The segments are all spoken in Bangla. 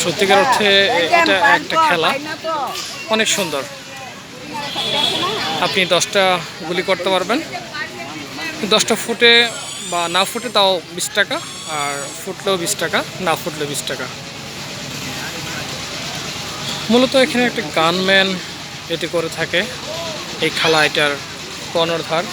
সত্যিকার অর্থে এটা একটা খেলা। অনেক সুন্দর। আপনি দশটা গুলি করতে পারবেন। দশটা ফুটে বা না ফুটে তাও বিশ টাকা, আর ফুটলেও বিশ টাকা, না ফুটলেও বিশ টাকা। মূলত এখানে একটা গানম্যান এটি করে থাকে। এই খেলা এটার কর্ণধার।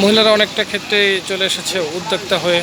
মহিলারা অনেকটা ক্ষেত্রে চলে এসেছে উদ্যোক্তা হয়ে।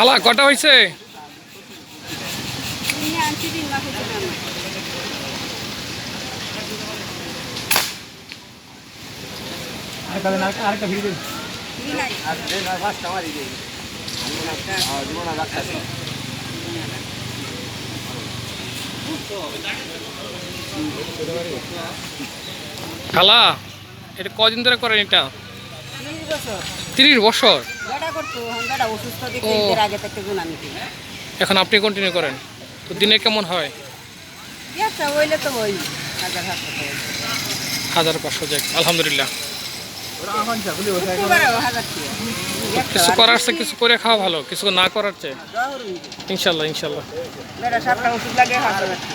খালা কটা হয়েছে খালা এটা কদিন ধরে করেন এটা? তিরিশ বছর। ও। আগে থেকে গুণ আমি করি। এখন আপনি কন্টিনিউ করেন তো দিনে কেমন হয় একটা হইলে তো ওই হাজার হাজার টাকা হইল। হাজার পাঁচশো যাক আলহামদুলিল্লাহ শুক্রবারেও হাজার টাকা। কিছু করার চেয়ে কিছু করে খাওয়া ভালো কিছু না করার চেয়ে ইনশাল্লাহ ইনশাল্লাহ বেটা সাতটা ওষুধ লাগে হাজার টাকা।